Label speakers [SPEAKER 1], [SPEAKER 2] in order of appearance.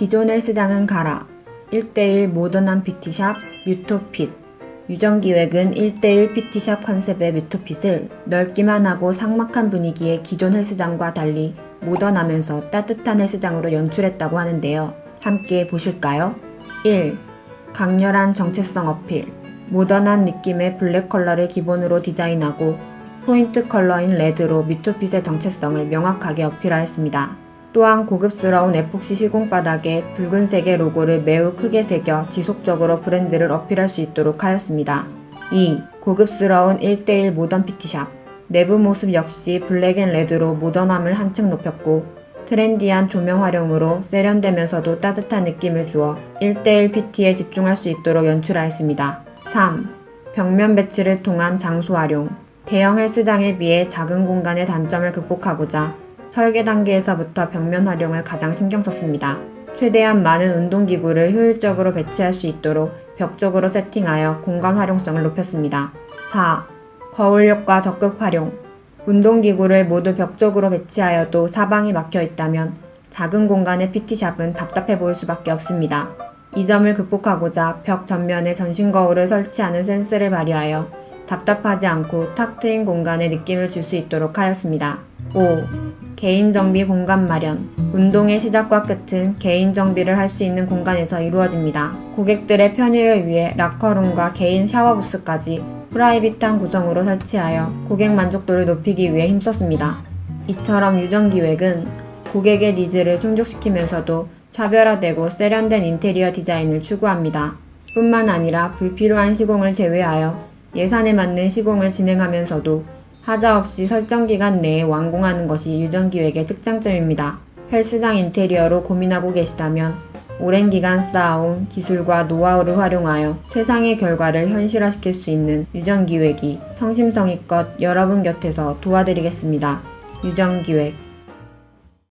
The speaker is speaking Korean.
[SPEAKER 1] 기존 헬스장은 가라. 1대1 모던한 PT샵 뮤토핏. 유전기획은 1대1 PT샵 컨셉의 뮤토핏을 넓기만 하고 삭막한 분위기의 기존 헬스장과 달리 모던하면서 따뜻한 헬스장으로 연출했다고 하는데요. 함께 보실까요? 1. 강렬한 정체성 어필. 모던한 느낌의 블랙 컬러를 기본으로 디자인하고 포인트 컬러인 레드로 뮤토핏의 정체성을 명확하게 어필하였습니다. 또한 고급스러운 에폭시 시공 바닥에 붉은색의 로고를 매우 크게 새겨 지속적으로 브랜드를 어필할 수 있도록 하였습니다. 2. 고급스러운 1대1 모던 PT샵. 내부 모습 역시 블랙 앤 레드로 모던함을 한층 높였고 트렌디한 조명 활용으로 세련되면서도 따뜻한 느낌을 주어 1대1 PT에 집중할 수 있도록 연출하였습니다. 3. 벽면 배치를 통한 장소 활용. 대형 헬스장에 비해 작은 공간의 단점을 극복하고자 설계 단계에서부터 벽면 활용을 가장 신경 썼습니다. 최대한 많은 운동기구를 효율적으로 배치할 수 있도록 벽 쪽으로 세팅하여 공간 활용성을 높였습니다. 4. 거울력과 적극 활용. 운동기구를 모두 벽 쪽으로 배치하여도 사방이 막혀 있다면 작은 공간의 PT샵은 답답해 보일 수밖에 없습니다. 이 점을 극복하고자 벽 전면에 전신 거울을 설치하는 센스를 발휘하여 답답하지 않고 탁 트인 공간의 느낌을 줄 수 있도록 하였습니다. 5. 개인 정비 공간 마련. 운동의 시작과 끝은 개인 정비를 할 수 있는 공간에서 이루어집니다. 고객들의 편의를 위해 락커룸과 개인 샤워 부스까지 프라이빗한 구성으로 설치하여 고객 만족도를 높이기 위해 힘썼습니다. 이처럼 유전기획은 고객의 니즈를 충족시키면서도 차별화되고 세련된 인테리어 디자인을 추구합니다. 뿐만 아니라 불필요한 시공을 제외하여 예산에 맞는 시공을 진행하면서도 하자 없이 설정 기간 내에 완공하는 것이 유전 기획의 특장점입니다. 헬스장 인테리어로 고민하고 계시다면 오랜 기간 쌓아온 기술과 노하우를 활용하여 최상의 결과를 현실화시킬 수 있는 유전 기획이 성심성의껏 여러분 곁에서 도와드리겠습니다. 유전 기획